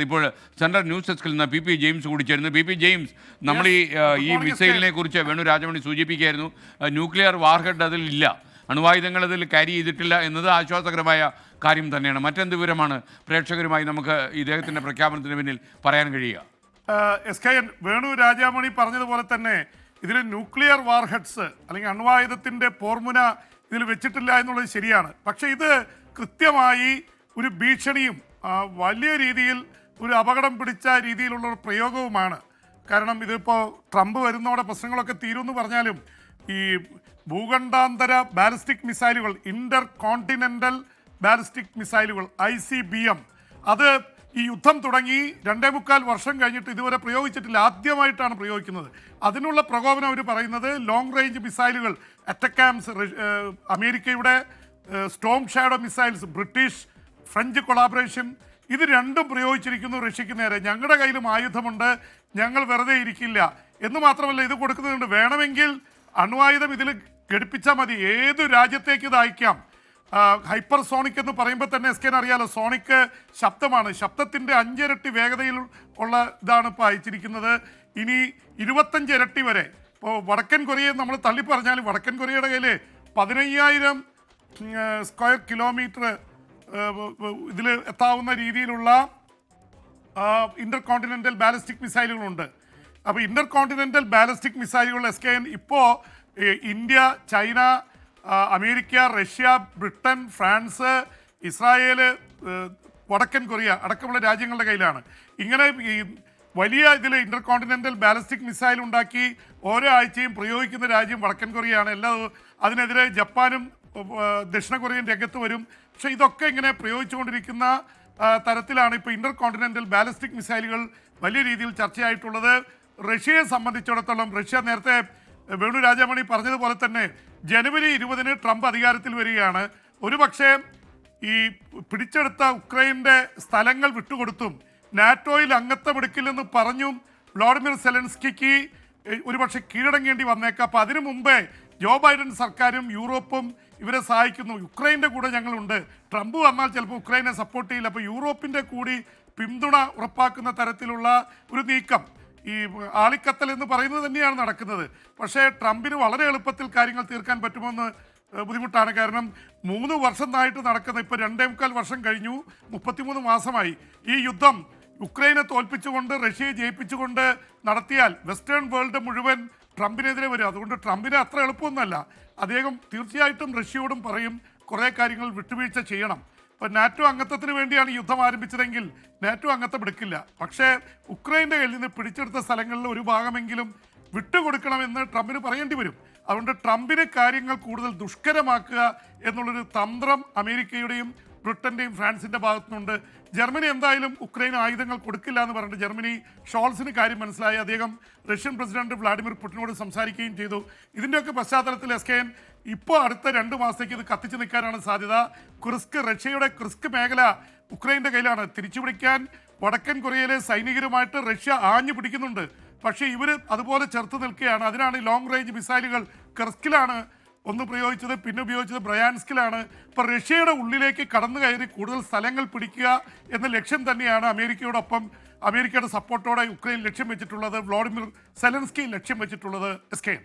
ഇപ്പോൾ central news ഡെസ്കിൽ നിന്ന് പി പി ജെയിംസ് കൂടി ചേരുന്നു. പി പി ജെയിംസ് നമ്മൾ ഈ ഈ മിസൈലിനെ കുറിച്ച് വേണു രാജമണി സൂചിപ്പിക്കുകയായിരുന്നു. ന്യൂക്ലിയർ വാർഹെഡ് അതിൽ ഇല്ല. അണുവായുധങ്ങൾ അതിൽ ക്യാരി ചെയ്തിട്ടില്ല എന്നത് ആശ്വാസകരമായ കാര്യം തന്നെയാണ്. മറ്റെന്ത് വിവരമാണ് പ്രേക്ഷകരുമായി നമുക്ക് ഇദ്ദേഹത്തിന്റെ പ്രഖ്യാപനത്തിന് പിന്നിൽ പറയാൻ കഴിയുക? S K N Venu Rajamani പറഞ്ഞതുപോലെ തന്നെ ഇതിൽ ന്യൂക്ലിയർ വാർഹെഡ്സ് അല്ലെങ്കിൽ അണുവായുധത്തിന്റെ പോർമുന ഇതിൽ വെച്ചിട്ടില്ല എന്നുള്ളത് ശരിയാണ്. പക്ഷേ ഇത് കൃത്യമായി ഒരു ഭീഷണിയും വലിയ രീതിയിൽ ഒരു അപകടം പിടിച്ച രീതിയിലുള്ള ഒരു പ്രയോഗവുമാണ്. കാരണം ഇതിപ്പോൾ ട്രംപ് വരുന്നതോടെ പ്രശ്നങ്ങളൊക്കെ തീരുമെന്ന് പറഞ്ഞാലും ഈ ഭൂഖണ്ഡാന്തര ബാലിസ്റ്റിക് മിസൈലുകൾ ഇന്റർ കോണ്ടിനെന്റൽ ബാലിസ്റ്റിക് മിസൈലുകൾ ഐ സി ബി എം അത് ഈ യുദ്ധം തുടങ്ങി രണ്ടേ മുക്കാൽ വർഷം കഴിഞ്ഞിട്ട് ഇതുവരെ പ്രയോഗിച്ചിട്ടില്ല. ആദ്യമായിട്ടാണ് പ്രയോഗിക്കുന്നത്. അതിനുള്ള പ്രകോപനം അവർ പറയുന്നത് ലോങ് റേഞ്ച് മിസൈലുകൾ അറ്റക്കാംസ് അമേരിക്കയുടെ Storm Shadow missiles British French collaboration ഇത് രണ്ടും പ്രയോഗിച്ചിരിക്കുന്നു റഷ്യക്ക് നേരെ. ഞങ്ങളുടെ കയ്യിലും ആയുധമുണ്ട്. ഞങ്ങൾ വെറുതെ ഇരിക്കില്ല. എന്ന് മാത്രമല്ല ഇത് കൊടുക്കുന്നുണ്ട് വേണമെങ്കിൽ അണുവായുധം ഇതിൽ ഘടിപ്പിച്ചാൽ മതി. ഏത് രാജ്യത്തേക്ക് ഇത് അയക്കാം? ഹൈപ്പർ സോണിക് എന്ന് പറയുമ്പോൾ തന്നെ എസ് കെൻ അറിയാലോ സോണിക് ശബ്ദമാണ്. ശബ്ദത്തിന്റെ അഞ്ചിരട്ടി വേഗതയിൽ ഉള്ള ഇതാണ് ഇപ്പോൾ അയച്ചിരിക്കുന്നത്. ഇനി ഇരുപത്തഞ്ച് ഇരട്ടി വരെ. ഇപ്പോൾ വടക്കൻ കൊറിയയെ നമ്മൾ തള്ളി പറഞ്ഞാൽ വടക്കൻ കൊറിയയുടെ കയ്യിൽ പതിനയ്യായിരം സ്ക്വയർ കിലോമീറ്റർ ഇതിൽ എത്താവുന്ന രീതിയിലുള്ള ഇന്റർ കോണ്ടിനെന്റൽ ബാലിസ്റ്റിക് മിസൈലുകളുണ്ട് അപ്പോൾ ഇന്റർ കോണ്ടിനെന്റൽ ബാലിസ്റ്റിക് മിസൈലുകൾ എസ് കെ എൻ ഇപ്പോൾ India China America Russia Britain France Israel വടക്കൻ കൊറിയ അടക്കമുള്ള രാജ്യങ്ങളുടെ കയ്യിലാണ്. ഇങ്ങനെ ഈ വലിയ ഇതിൽ ഇന്റർ കോണ്ടിനെന്റൽ ബാലിസ്റ്റിക് മിസൈൽ ഉണ്ടാക്കി ഓരോ ആഴ്ചയും പ്രയോഗിക്കുന്ന രാജ്യം വടക്കൻ കൊറിയയാണ്. എല്ലാ അതിനെതിരെ ജപ്പാനും ദക്ഷിണ കൊറിയൻ രംഗത്ത് വരും. പക്ഷെ ഇതൊക്കെ ഇങ്ങനെ പ്രയോഗിച്ചുകൊണ്ടിരിക്കുന്ന തരത്തിലാണ് ഇപ്പോൾ ഇന്റർ കോണ്ടിനെന്റൽ ബാലിസ്റ്റിക് മിസൈലുകൾ വലിയ രീതിയിൽ ചർച്ചയായിട്ടുള്ളത്. റഷ്യയെ സംബന്ധിച്ചിടത്തോളം റഷ്യ നേരത്തെ വേണു രാജാമണി പറഞ്ഞതുപോലെ തന്നെ ജനുവരി ഇരുപതിന് ട്രംപ് അധികാരത്തിൽ വരികയാണ്. ഒരുപക്ഷെ ഈ പിടിച്ചെടുത്ത ഉക്രൈന്റെ സ്ഥലങ്ങൾ വിട്ടുകൊടുത്തും നാറ്റോയിൽ അംഗത്വം എടുക്കില്ലെന്ന് പറഞ്ഞും വ്ളാഡിമിർ സെലൻസ്കിക്ക് ഒരുപക്ഷെ കീഴടങ്ങേണ്ടി വന്നേക്കാം. അപ്പം അതിനു മുമ്പേ ജോ ബൈഡൻ സർക്കാരും യൂറോപ്പും ഇവരെ സഹായിക്കുന്നു. യുക്രൈന്റെ കൂടെ ഞങ്ങളുണ്ട്. ട്രംപ് വന്നാൽ ചിലപ്പോൾ ഉക്രൈനെ സപ്പോർട്ട് ചെയ്യില്ല. അപ്പോൾ യൂറോപ്പിന്റെ കൂടി പിന്തുണ ഉറപ്പാക്കുന്ന തരത്തിലുള്ള ഒരു നീക്കം ഈ ആളിക്കത്തൽ എന്ന് പറയുന്നത് തന്നെയാണ് നടക്കുന്നത്. പക്ഷേ ട്രംപിന് വളരെ എളുപ്പത്തിൽ കാര്യങ്ങൾ തീർക്കാൻ പറ്റുമെന്ന് ബുദ്ധിമുട്ടാണ്. കാരണം മൂന്ന് വർഷമായിട്ട് നടക്കുന്ന ഇപ്പോൾ രണ്ടേ മുക്കാൽ വർഷം കഴിഞ്ഞു. മുപ്പത്തിമൂന്ന് മാസമായി. ഈ യുദ്ധം യുക്രൈനെ തോൽപ്പിച്ചുകൊണ്ട് റഷ്യയെ ജയിപ്പിച്ചുകൊണ്ട് നടത്തിയാൽ വെസ്റ്റേൺ വേൾഡ് മുഴുവൻ ട്രംപിനെതിരെ വരും. അതുകൊണ്ട് ട്രംപിനെ അത്ര എളുപ്പമൊന്നുമല്ല. അദ്ദേഹം തീർച്ചയായിട്ടും റഷ്യയോടും പറയും കുറേ കാര്യങ്ങൾ വിട്ടുവീഴ്ച ചെയ്യണം. ഇപ്പോൾ നാറ്റോ അംഗത്വത്തിന് വേണ്ടിയാണ് യുദ്ധം ആരംഭിച്ചതെങ്കിൽ നാറ്റോ അംഗത്വം എടുക്കില്ല. പക്ഷേ ഉക്രൈന്റെ കയ്യിൽ നിന്ന് പിടിച്ചെടുത്ത സ്ഥലങ്ങളിൽ ഒരു ഭാഗമെങ്കിലും വിട്ടുകൊടുക്കണമെന്ന് ട്രംപിന് പറയേണ്ടി വരും. അതുകൊണ്ട് ട്രംപിന് കാര്യങ്ങൾ കൂടുതൽ ദുഷ്കരമാക്കുക എന്നുള്ളൊരു തന്ത്രം അമേരിക്കയുടെയും ബ്രിട്ടന്റെയും ഫ്രാൻസിന്റെ ഭാഗത്തുനിന്നുണ്ട്. ജർമ്മനി എന്തായാലും ഉക്രൈൻ ആയുധങ്ങൾ കൊടുക്കില്ല എന്ന് പറഞ്ഞിട്ട് ജർമ്മനി ഷോൾസിന് കാര്യം മനസ്സിലായി. അദ്ദേഹം റഷ്യൻ പ്രസിഡന്റ് വ്ളാഡിമിർ പുടിനോട് സംസാരിക്കുകയും ചെയ്തു. ഇതിന്റെയൊക്കെ പശ്ചാത്തലത്തിൽ എസ് കെ എൻ ഇപ്പോൾ അടുത്ത രണ്ട് മാസത്തേക്ക് ഇത് കത്തിച്ചു നിൽക്കാനാണ് സാധ്യത. ക്രിസ്ക് റഷ്യയുടെ ക്രിസ്ക് മേഖല ഉക്രൈന്റെ കയ്യിലാണ്. തിരിച്ചുപിടിക്കാൻ വടക്കൻ കൊറിയയിലെ സൈനികരുമായിട്ട് റഷ്യ ആഞ്ഞു പിടിക്കുന്നുണ്ട്. പക്ഷേ ഇവർ അതുപോലെ ചെറുത്ത് നിൽക്കുകയാണ്. അതിനാണ് ലോങ് റേഞ്ച് മിസൈലുകൾ ക്രിസ്കിലാണ് ഒന്ന് പ്രയോഗിച്ചത് പിന്നെ ഉപയോഗിച്ചത് ബ്രയാൻസ്കിലാണ് ഇപ്പം റഷ്യയുടെ ഉള്ളിലേക്ക് കടന്നു കയറി കൂടുതൽ സ്ഥലങ്ങൾ പിടിക്കുക എന്ന ലക്ഷ്യം തന്നെയാണ് അമേരിക്കയോടൊപ്പം അമേരിക്കയുടെ സപ്പോർട്ടോടെ യുക്രൈൻ ലക്ഷ്യം വെച്ചിട്ടുള്ളത് വ്ളാഡിമിർ സെലൻസ്കി ലക്ഷ്യം വെച്ചിട്ടുള്ളത് എസ് കെ